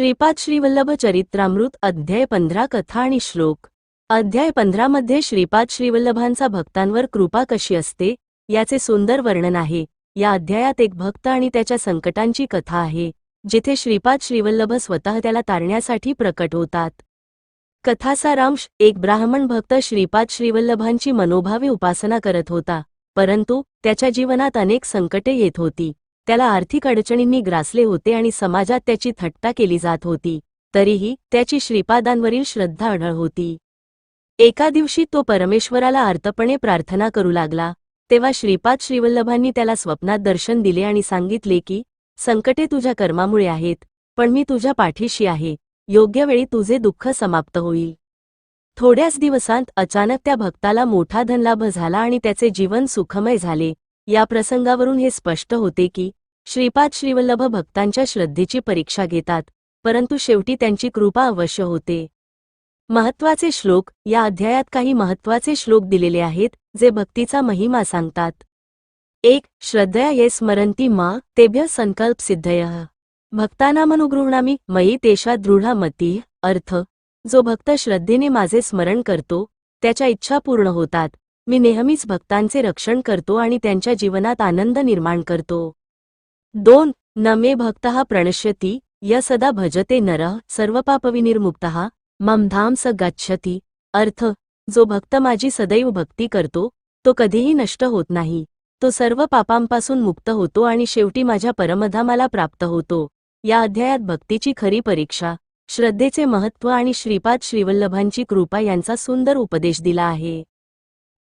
श्रीपाद श्रीवल्लभ चरित्रामृत अध्याय पंधरा कथा आणि श्लोक. अध्याय पंधरामध्ये श्रीपाद श्रीवल्लभांचा भक्तांवर कृपा कशी असते याचे सुंदर वर्णन आहे. या अध्यायात एक भक्त आणि त्याच्या संकटांची कथा आहे जिथे श्रीपाद श्रीवल्लभ स्वतः त्याला तारण्यासाठी प्रकट होतात. कथासारांश एक ब्राह्मण भक्त श्रीपाद श्रीवल्लभांची मनोभावे उपासना करत होता परंतु त्याच्या जीवनात अनेक संकटे येत होती. त्याला आर्थिक अडचणींनी ग्रासले होते आणि समाजात त्याची थट्टा केली जात होती. तरीही त्याची श्रीपादांवरील श्रद्धा अढळ होती. एका दिवशी तो परमेश्वराला आर्तपणे प्रार्थना करू लागला. तेव्हा श्रीपाद श्रीवल्लभांनी त्याला स्वप्नात दर्शन दिले आणि सांगितले की संकटे तुझ्या कर्मामुळे आहेत पण मी तुझ्या पाठीशी आहे. योग्य वेळी तुझे दुःख समाप्त होईल. थोड्याच दिवसांत अचानक त्या भक्ताला मोठा धनलाभ झाला आणि त्याचे जीवन सुखमय झाले. या प्रसंगावरून हे स्पष्ट होते की श्रीपाद श्रीवल्लभ भक्तांच्या श्रद्धेची परीक्षा घेतात परंतु शेवटी त्यांची कृपा अवश्य होते. महत्त्वाचे श्लोक या अध्यायात काही महत्त्वाचे श्लोक दिलेले आहेत जे भक्तीचा महिमा सांगतात. एक श्रद्धया ये स्मरंती मा तेभ्य संकल्प सिद्धय. भक्तानामनुगृह्णामी मयी तेषा दृढ मती अर्थ जो भक्त श्रद्धेने माझे स्मरण करतो त्याच्या इच्छा पूर्ण होतात. मी नेहमीच भक्तांचे रक्षण करतो आणि त्यांच्या जीवनात आनंद निर्माण करतो. दोन न मे भक्त प्रणश्यती य सदा भजते नर सर्व पापविनिर्मुक्त मम धाम स गच्छती अर्थ जो भक्त माझी सदैव भक्ती करतो तो कधीही नष्ट होत नाही तो सर्व पापांपासून मुक्त होतो आणि शेवटी माझ्या परमधामाला प्राप्त होतो. या अध्यायात भक्तीची खरी परीक्षा श्रद्धेचे महत्त्व आणि श्रीपाद श्रीवल्लभांची कृपा यांचा सुंदर उपदेश दिला आहे.